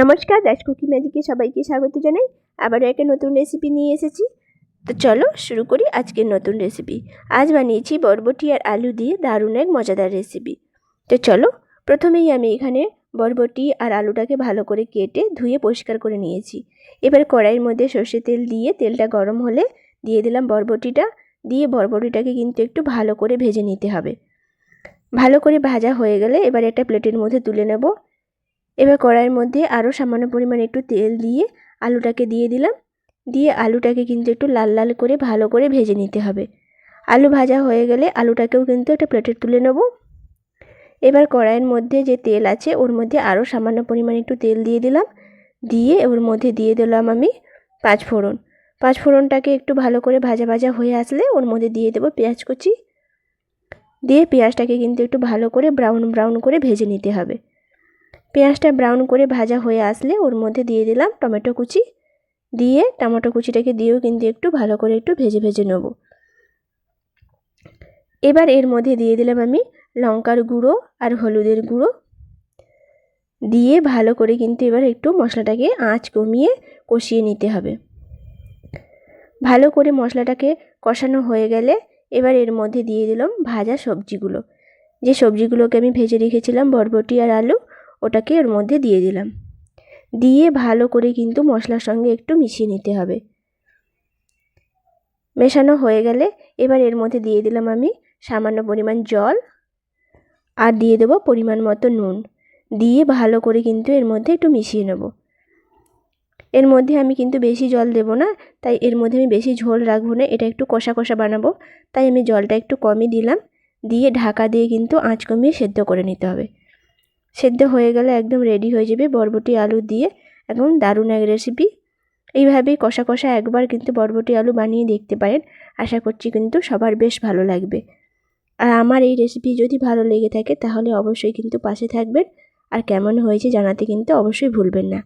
নমস্কার দাস কুকি ম্যাজিকে সবাইকে স্বাগত জানাই। আবারও একটা নতুন রেসিপি নিয়ে এসেছি। তো চলো শুরু করি আজকের নতুন রেসিপি আজ বানিয়েছি বরবটি আর আলু দিয়ে দারুণ এক মজাদার রেসিপি তো চলো, প্রথমেই আমি এখানে বরবটি আর আলুটাকে ভালো করে কেটে ধুয়ে পরিষ্কার করে নিয়েছি। এবার কড়াইয়ের মধ্যে সর্ষে তেল দিয়ে তেলটা গরম হলে দিয়ে দিলাম বরবটিটা। দিয়ে বরবটিটাকে কিন্তু একটু ভালো করে ভেজে নিতে হবে। ভালো করে ভাজা হয়ে গেলে এবার একটা প্লেটের মধ্যে তুলে নেব। এবার কড়াইয়ের মধ্যে আরও সামান্য পরিমাণ একটু তেল দিয়ে আলুটাকে দিয়ে দিলাম। দিয়ে আলুটাকে কিন্তু একটু লাল লাল করে ভালো করে ভেজে নিতে হবে। আলু ভাজা হয়ে গেলে আলুটাকেও কিন্তু একটা প্লেটে তুলে নেব। এবার কড়াইয়ের মধ্যে যে তেল আছে ওর মধ্যে আরও সামান্য পরিমাণ একটু তেল দিয়ে দিলাম। দিয়ে ওর মধ্যে দিয়ে দিলাম আমি পাঁচ ফোড়ন। পাঁচ ফোড়নটাকে একটু ভালো করে ভাজা ভাজা হয়ে আসলে ওর মধ্যে দিয়ে দেবো পেঁয়াজ কুচি। দিয়ে পেঁয়াজটাকে কিন্তু একটু ভালো করে ব্রাউন ব্রাউন করে ভেজে নিতে হবে। পেঁয়াজটা ব্রাউন করে ভাজা হয়ে আসলে ওর মধ্যে দিয়ে দিলাম টমেটো কুচি। দিয়ে টমেটো কুচিটাকে দিয়েও কিন্তু একটু ভালো করে একটু ভেজে ভেজে নেব। এবার এর মধ্যে দিয়ে দিলাম আমি লঙ্কার গুঁড়ো আর হলুদের গুঁড়ো। দিয়ে ভালো করে কিন্তু এবার একটু মশলাটাকে আঁচ কমিয়ে কষিয়ে নিতে হবে। ভালো করে মশলাটাকে কষানো হয়ে গেলে এবার এর মধ্যে দিয়ে দিলাম ভাজা সবজিগুলো। যে সবজিগুলোকে আমি ভেজে রেখেছিলাম বরবটি আর আলু ওটাকে এর মধ্যে দিয়ে দিলাম। দিয়ে ভালো করে কিন্তু মশলার সঙ্গে একটু মিশিয়ে নিতে হবে। মেশানো হয়ে গেলে এবার এর মধ্যে দিয়ে দিলাম আমি সামান্য পরিমাণ জল আর দিয়ে দেবো পরিমাণ মতো নুন। দিয়ে ভালো করে কিন্তু এর মধ্যে একটু মিশিয়ে নেব। এর মধ্যে আমি কিন্তু বেশি জল দেব না, তাই এর মধ্যে আমি বেশি ঝোল রাখব না, এটা একটু কষা কষা বানাবো। তাই আমি জলটা একটু কমই দিলাম। দিয়ে ঢাকা দিয়ে কিন্তু আঁচ কমিয়ে সেদ্ধ করে নিতে হবে। সেদ্ধ হয়ে গেলে একদম রেডি হয়ে যাবে বরবটি আলু দিয়ে। একদম দারুণ এক রেসিপি এইভাবেই কষা কষা একবার কিন্তু বরবটি আলু বানিয়ে দেখতে পারেন। আশা করছি কিন্তু সবার বেশ ভালো লাগবে। আর আমার এই রেসিপি যদি ভালো লেগে থাকে তাহলে অবশ্যই কিন্তু পাশে থাকবেন। আর কেমন হয়েছে জানাতে কিন্তু অবশ্যই ভুলবেন না।